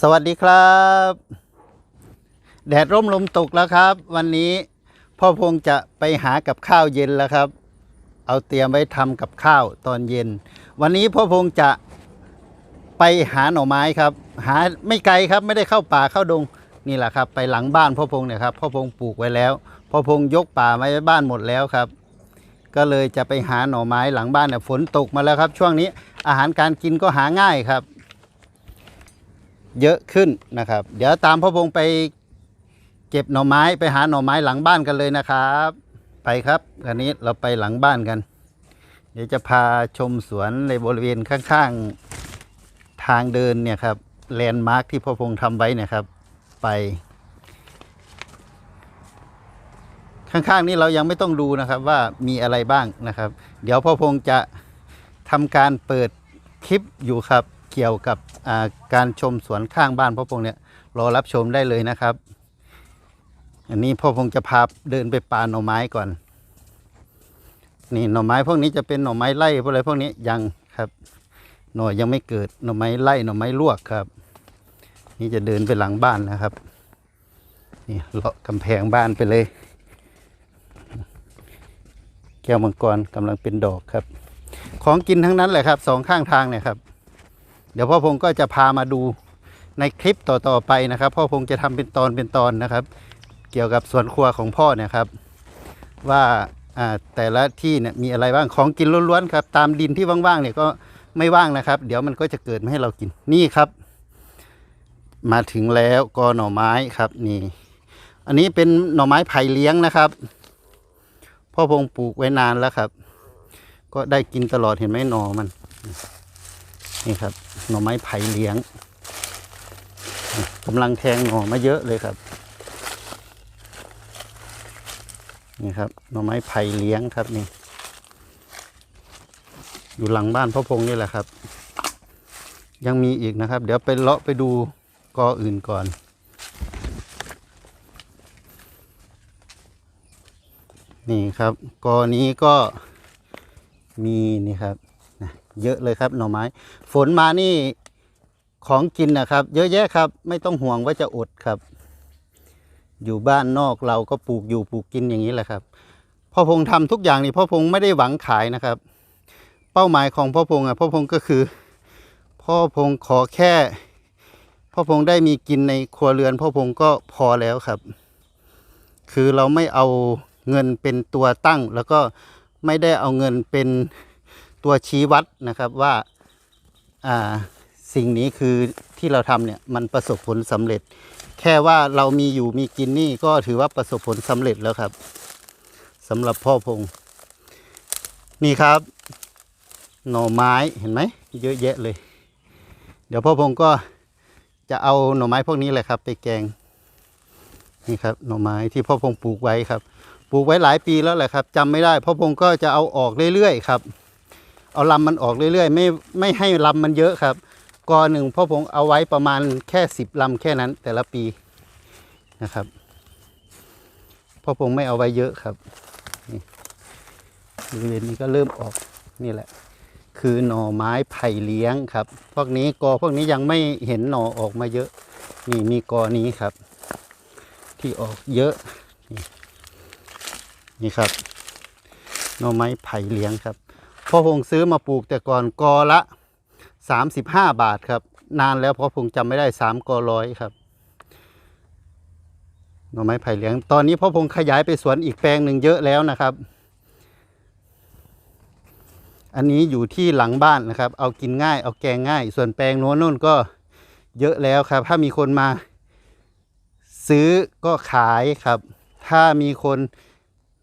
สวัสดีครับ แดดร่มลมตกแล้วครับ วันนี้พ่อพงจะไปหากับข้าวเย็นแล้วครับ เอาเตรียมไว้ทำกับข้าวตอนเย็น วันนี้พ่อพงจะไปหาหน่อไม้ครับ หาไม่ไกลครับไม่ได้เข้าป่าเข้าดงนี่แหละครับ ไปหลังบ้านพ่อพงเนี่ยครับพ่อพงปลูกไว้แล้วพ่อพงยกป่าไว้บ้านหมดแล้วครับ ก็เลยจะไปหาหน่อไม้หลังบ้านเนี่ยฝนตกมาแล้วครับ ช่วงนี้อาหารการกินก็หาง่ายครับ เยอะขึ้นนะครับ เดี๋ยวตามพ่อพงไปเก็บหน่อไม้ไปหาหน่อไม้หลังบ้านกันเลยนะครับ ไปครับอันนี้เราไปหลังบ้านกัน เดี๋ยวจะพาชมสวนในบริเวณข้างๆทางเดินเนี่ยครับแลนด์มาร์คที่พ่อพงทำไว้เนี่ยครับ ไปข้างๆนี้เรายังไม่ต้องดูนะครับว่ามีอะไรบ้างนะครับ เดี๋ยวพ่อพงจะทำการเปิดคลิปอยู่ครับ เกี่ยวกับการชมสวนข้างบ้านพ่อพงเนี่ยรอรับชมได้เลยนะครับ อันนี้พ่อพงจะพาเดินไปปาหน่อไม้ก่อน นี่หน่อไม้พวกนี้จะเป็นหน่อไม้ไล่พวกอะไรพวกนี้ยังครับหน่อยังไม่เกิดหน่อไม้ไล่หน่อไม้ลวกครับ นี่จะเดินไปหลังบ้านนะครับนี่เลาะกำแพงบ้านไปเลย แก้วมังกรกำลังเป็นดอกครับ ของกินทั้งนั้นแหละครับสองข้างทางเนี่ยครับ เดี๋ยวพ่อพงก็จะพามาดูในคลิปต่อๆไปนะครับ พ่อพงจะทำเป็นตอนเป็นตอนนะครับ เกี่ยวกับสวนครัวของพ่อเนี่ยครับว่าอ่าแต่ละที่เนี่ยมีอะไรบ้างของกินล้วนๆครับ ตามดินที่ว่างๆเนี่ยก็ไม่ว่างนะครับ เดี๋ยวมันก็จะเกิดมาให้เรากินนี่ครับ มาถึงแล้วกอหน่อไม้ครับนี่ อันนี้เป็นหน่อไม้ไผ่เลี้ยงนะครับ พ่อพงปลูกไว้นานแล้วครับ ก็ได้กินตลอดเห็นไหมหน่อมันนี่ครับ หน่อไม้ไผ่เลี้ยงกำลังแทงหน่อมาเยอะเลยครับนี่ครับหน่อไม้ไผ่เลี้ยงครับนี่ อยู่หลังบ้านพ่อพงนี่แหละครับ ยังมีอีกนะครับ เดี๋ยวไปเลาะไปดูกออื่นก่อน นี่ครับ กอนี้ก็มีนี่ครับ เยอะเลยครับหน่อไม้ ฝนมานี่ของกินนะครับ เยอะแยะครับ ไม่ต้องห่วงว่าจะอดครับ อยู่บ้านนอกเราก็ปลูกอยู่ปลูกกินอย่างนี้แหละครับพ่อพงทำทุกอย่างนี่พ่อพงไม่ได้หวังขายนะครับ เป้าหมายของพ่อพงอะพ่อพงก็คือ พ่อพงขอแค่ พ่อพงได้มีกินในครัวเรือน พ่อพงก็พอแล้วครับ คือเราไม่เอาเงินเป็นตัวตั้ง แล้วก็ไม่ได้เอาเงินเป็น ตัวชี้วัดนะครับว่าอ่าสิ่งนี้คือที่เราทำเนี่ยมันประสบผลสำเร็จ แค่ว่าเรามีอยู่มีกินนี่ก็ถือว่าประสบผลสำเร็จแล้วครับสำหรับพ่อพงนี่ครับ หน่อไม้เห็นไหมเยอะแยะเลย เดี๋ยวพ่อพงก็จะเอาหน่อไม้พวกนี้แหละครับ ไปแกงนี่ครับหน่อไม้ที่พ่อพงปลูกไว้ครับ ปลูกไว้หลายปีแล้วแหละครับจำไม่ได้พ่อพงก็จะเอาออกเรื่อยๆครับ เอาลำมันออกเรื่อยๆ ไม่ไม่ให้ลำมันเยอะครับกอหนึ่งพ่อพงเอาไว้ประมาณแค่สิบลำแค่นั้นแต่ละปีนะครับพ่อพงไม่เอาไว้เยอะครับนี่บริเวณนี้ก็เริ่มออกนี่แหละ คือหน่อไม้ไผ่เลี้ยงครับ พวกนี้กอพวกนี้ยังไม่เห็นหน่อออกมาเยอะ นี่มีกอนี้ครับ ที่ออกเยอะ นี่ครับหน่อไม้ไผ่เลี้ยงครับ พ่อพงซื้อมาปลูกแต่ก่อนกอละสามสิบห้าบาทครับ นานแล้วพ่อพงจำไม่ได้สามกอร้อยครับหน่อไม้ไผ่เหลี้ยงตอนนี้พ่อพงขยายไปสวนอีกแปลงหนึ่งเยอะแล้วนะครับ อันนี้อยู่ที่หลังบ้านนะครับ เอากินง่ายเอาแกงง่าย ส่วนแปลงโน้นนู่นก็เยอะแล้วครับ ถ้ามีคนมาซื้อก็ขายครับ ถ้ามีคน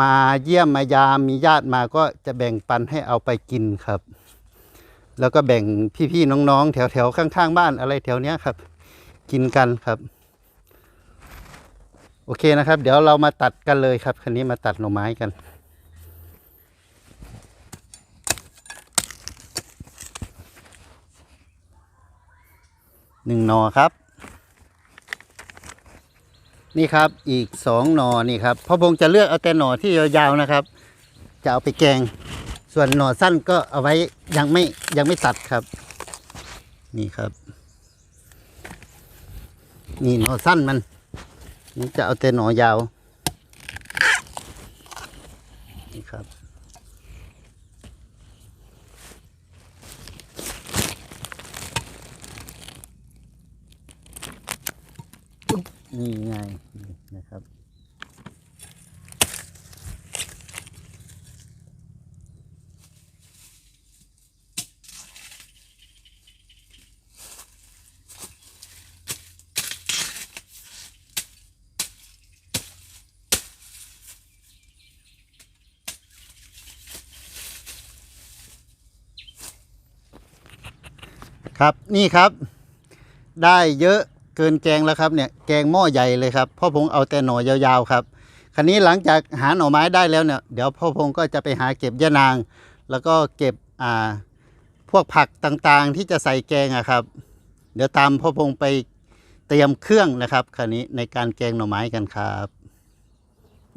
มาเยี่ยมมายามมีญาติมาก็จะแบ่งปันให้เอาไปกินครับ แล้วก็แบ่งพี่ๆน้องๆ แถวๆ ข้างๆ บ้านอะไรแถวเนี้ยครับ กินกันครับ โอเคนะครับ เดี๋ยวเรามาตัดกันเลยครับคันนี้มาตัดหน่อไม้กันหนึ่งหนอครับ นี่ครับอีกสองหนอนี่ครับพ่อพงจะเลือกเอาแต่หนอที่ยาวๆนะครับ จะเอาไปแกง ส่วนหนอสั้นก็เอาไว้ยังไม่ยังไม่ตัดครับ นี่ครับ นี่หนอสั้นมันนี่จะเอาแต่หนอยาวนี่ครับ นี่ไงนนะครับ ครับนี่ครับ ได้เยอะ เกินแกงแล้วครับเนี่ยแกงหม้อใหญ่เลยครับพ่อพงเอาแต่หน่อยาวๆครับคันนี้หลังจากหาหน่อไม้ได้แล้วเนี่ยเดี๋ยวพ่อพงก็จะไปหาเก็บยะนาง แล้วก็เก็บอ่าพวกผักต่างๆ ที่จะใส่แกงอะครับ เดี๋ยวตามพ่อพงไปเตรียมเครื่องนะครับคันนี้ในการแกงหน่อไม้กันครับ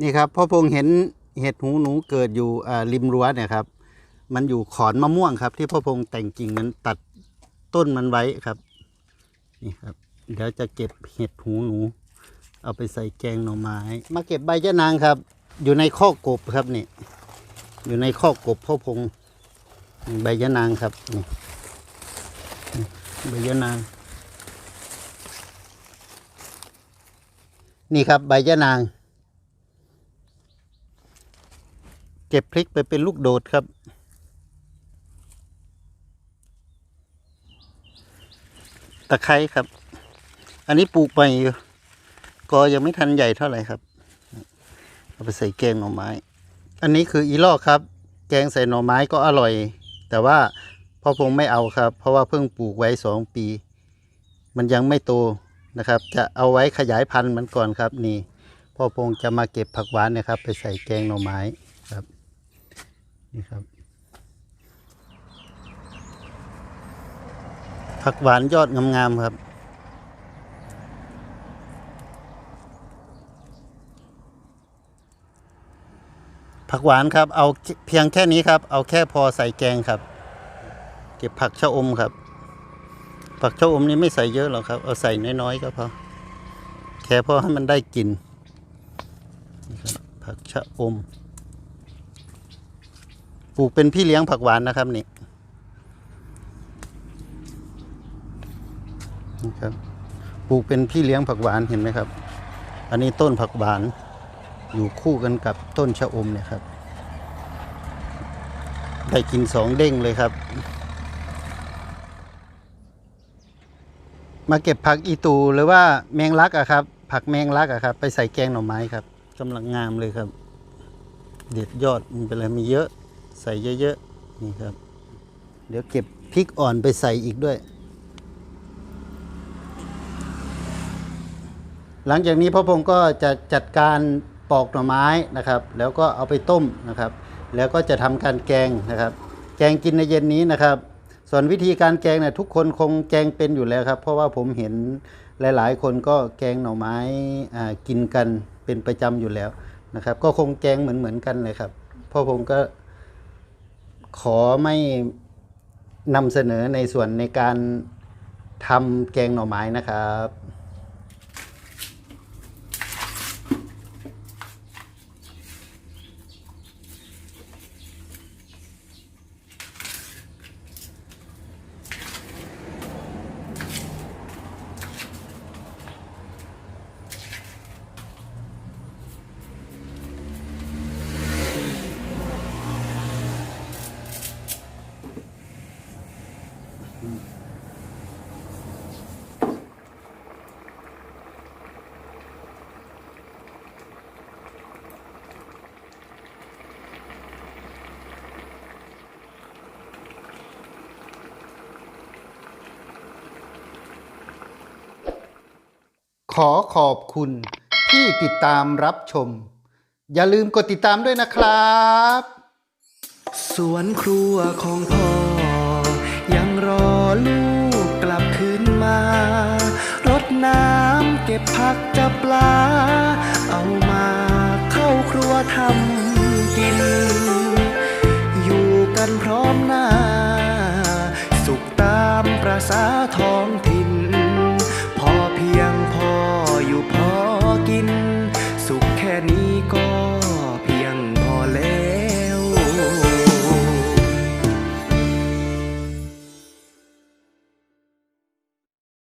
นี่ครับพ่อพงเห็นเห็ดหูหนูเกิดอยู่อ่าริมรั้วเนี่ยครับ มันอยู่ขอนมะม่วงครับ ที่พ่อพงแต่งกิ่งมันตัดต้นมันไว้ครับ นี่ครับ เดี๋ยวจะเก็บเห็ดหูหนู เอาไปใส่แกงหน่อไม้ มาเก็บใบยะนางครับ อยู่ในข้อกบครับนี่ อยู่ในข้อกบพ่อพงใบยะนางครับนี่นี่ใบยะนาง นี่ครับใบยะนาง เก็บพริกไปเป็นลูกโดดครับตะไคร้ครับ อันนี้ปลูกไปอยู่กอยังไม่ทันใหญ่เท่าไหร่ครับ เอาไปใส่แกงหน่อไม้ อันนี้คืออีลอกครับ แกงใส่หน่อไม้ก็อร่อย แต่ว่าพ่อพงไม่เอาครับ เพราะว่าเพิ่งปลูกไว้สองปี มันยังไม่โตนะครับ จะเอาไว้ขยายพันธุ์มันก่อนครับ นี่พ่อพงจะมาเก็บผักหวานนะครับ ไปใส่แกงหน่อไม้ครับ นี่ครับ ผักหวานยอดงามๆครับ ผักหวานครับ เอาเพียงแค่นี้ครับ เอาแค่พอใส่แกงครับ เก็บผักชะอมครับ ผักชะอมนี่ไม่ใส่เยอะหรอกครับ เอาใส่น้อยๆก็พอ แค่พอให้มันได้กลิ่นผักชะอม ปลูกเป็นพี่เลี้ยงผักหวานนะครับนี่นี่ครับ ปลูกเป็นพี่เลี้ยงผักหวานเห็นไหมครับ อันนี้ต้นผักหวาน อยู่คู่กันกับต้นชะอมเนี่ยครับ ได้กินสองเด้งเลยครับ มาเก็บผักอีตูหรือว่าแมงลักอะครับ ผักแมงลักอะครับ ไปใส่แกงหน่อไม้ครับกำลังงามเลยครับ เด็ดยอดมันเป็นอะไรมีเยอะ ใส่เยอะๆนี่ครับ เดี๋ยวเก็บพริกอ่อนไปใส่อีกด้วยหลังจากนี้พ่อพงศ์ก็จะจัดการ ปอกหน่อไม้นะครับ แล้วก็เอาไปต้มนะครับ แล้วก็จะทำการแกงนะครับ แกงกินในเย็นนี้นะครับ ส่วนวิธีการแกงเนี่ยทุกคนคงแกงเป็นอยู่แล้วครับ เพราะว่าผมเห็นหลาย ๆ คนก็แกงหน่อไม้อ่ากินกันเป็นประจำอยู่แล้วนะครับ ก็คงแกงเหมือนเหมือนกันเลยครับพ่อผมก็ขอไม่นำเสนอในส่วนในการทำแกงหน่อไม้นะครับ ขอขอบคุณที่ติดตามรับชม อย่าลืมกดติดตามด้วยนะครับ สวนครัวของพ่อ ยังรอลูกกลับคืนมา รดน้ำเก็บผักจับปลา เอามาเข้าครัวทำกิน อยู่กันพร้อมหน้า